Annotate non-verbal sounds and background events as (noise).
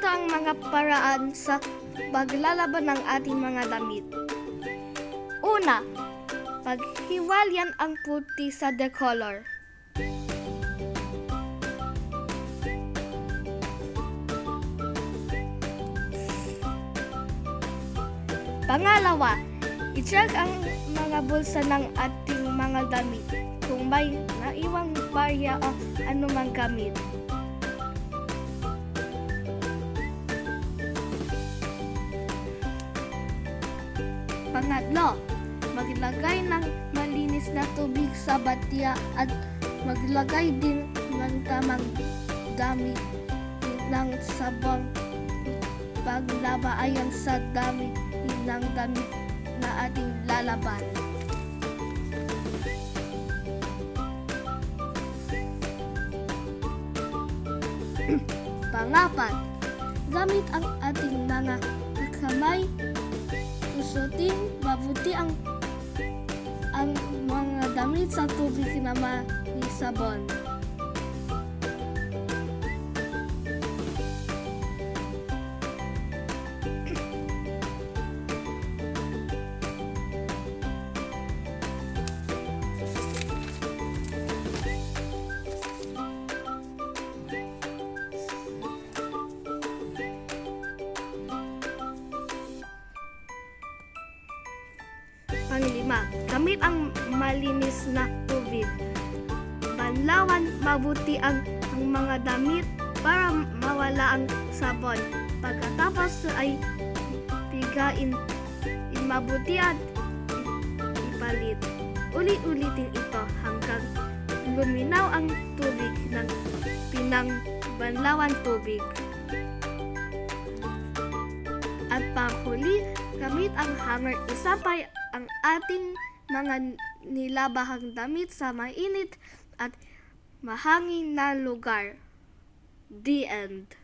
Ganito ang mga paraan sa paglalaban ng ating mga damit. Una, paghiwalyan ang puti sa decolor. Pangalawa, i-check ang mga bulsa ng ating mga damit kung may naiwang barya o anumang gamit. Pangatlo, maglagay ng malinis na tubig sa batya at maglagay din ng tamang dami ng sabon paglaba ayon sa dami ng damit na ating lalaban. (clears throat) Pangapat, gamit ang ating mga kamay usutin mabuti ang ang mga damit sa tubig na may sabon. Panglima, gamit ang malinis na tubig. Banlawan mabuti ang, ang mga damit para mawala ang sabon. Pagkatapos ay pigain in mabuti at ipalit. Ulit-ulitin ito hanggang luminaw ang tubig ng pinang banlawan tubig. At panghuli, gamit ang hammer, isapay ang ating mga nilabahang damit sa mainit at mahangin na lugar. The end.